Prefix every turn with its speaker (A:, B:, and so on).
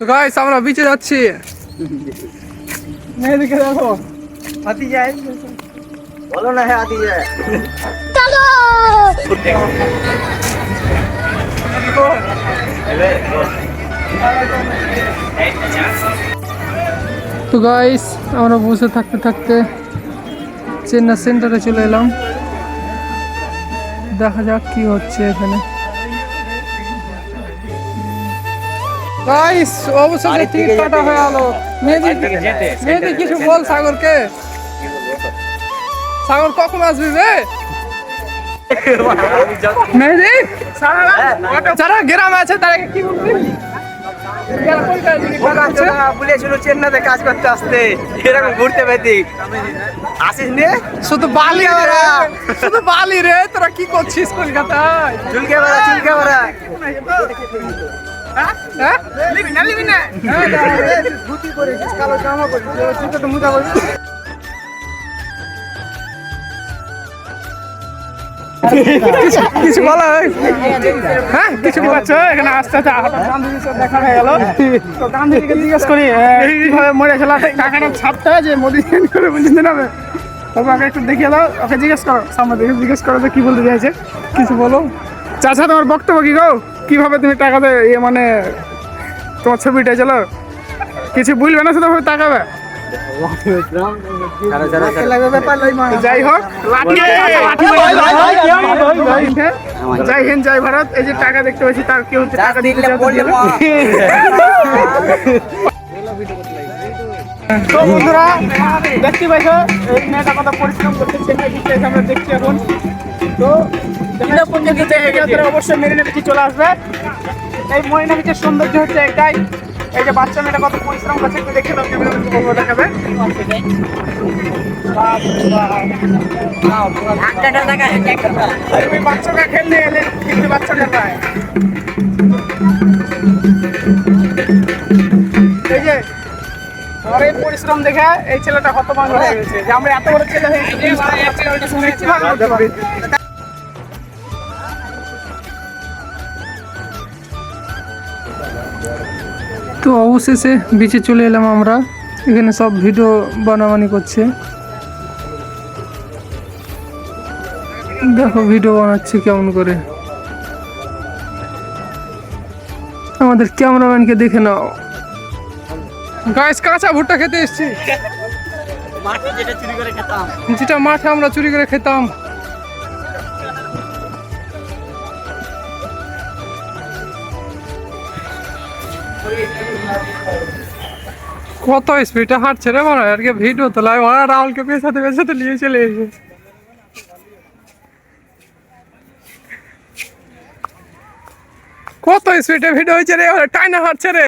A: তো গাইস আমরা বিচে যাচ্ছি। মেয়েদিকে দেখো।
B: হাতি যায় বলো না হ্যাঁ হাতি যায়
A: তো গাইস আমরা বসে থাকতে থাকতে চেন্নাই সেন্টারে চলে এলাম। দেখা যাক কি হচ্ছে এখানে। গাইস অবশেষে টিকিট কাটা হয়ে গেল। মেহেদি মেহেদি কিছু বল সাগরকে? সাগর কখন আসবি রে? মেহেদি? যারা গ্রামে আছে তারা কি বলবি?
B: বলেছিল চেন্নাইতে কাজ করতে আসতে। এরকম ঘুরতে পেতি আসিস নে?
A: শুধু বালি শুধু বালি রে। তোরা কি করছিস কলকাতায়?
B: চুলকে বেড়া চুলকে বেড়া
A: হ্যাঁ লিবি না লিবি না
B: ধুতি কালো জামা পরেছিস জুতো তো
A: কিছু হ্যাঁ কিছু বলছো এখানে আস্তে আস্তে দেখা হয়ে গেল। তো জিজ্ঞেস করি করে তবে আগে একটু দেখিয়ে দাও, ওকে জিজ্ঞেস করো। সামনে দেখে জিজ্ঞেস করো যে কি বলতে চাইছে। কিছু বলো। চাচা, তোমার বক্তব্য কি গো? কীভাবে তুমি টাকা টাকাতে ইয়ে মানে তোমার ছবিটা চলো কিছু বলবে না শুধু তাকাবে? যাই হোক জয় হিন্দ জয় ভারত। এই যে টাকা দেখতে পাচ্ছি তার কেউ টাকা দিতে তো দিয়ে। তো বন্ধুরা দেখতে পাইছো এই মেয়েটা কত পরিশ্রম আমরা দেখছি এখন। তো অবশ্যই মেরিনা বিচে চলে আসবে। এই মরিনা বিচের সৌন্দর্য হচ্ছে এটাই এই যে বাচ্চা মেয়েটা কত পরিশ্রম করছে একটু দেখে দাও ক্যামেরা দেখাবে। তুমি বাচ্চাটা খেললে এলে কিন্তু বাচ্চাটা পায় এই যে আমার এই পরিশ্রম দেখে এই ছেলেটা হতভম্ব হয়ে গেছে। যে আমরা এত বড় ছেলে হয়ে তো অবশেষে বিচে চলে এলাম আমরা। এখানে সব ভিডিও বানাবানি করছে। দেখো ভিডিও বানাচ্ছে কেমন করে। আমাদের ক্যামেরাম্যানকে দেখে নাও। গাছ কাঁচা ভুট্টা খেতে এসছি। যেটা মাঠে আমরা চুরি করে খেতাম। কত স্পিডে হাঁটছে রে মনে হয়? আর কি ভিডিও তো লাইভ ওরা রাহুলকে পেছাতে পেছাতে নিয়ে চলে এসে কত স্পিডে ভিডিও হয়েছে রে? ওরা টাইনা হাঁটছে রে।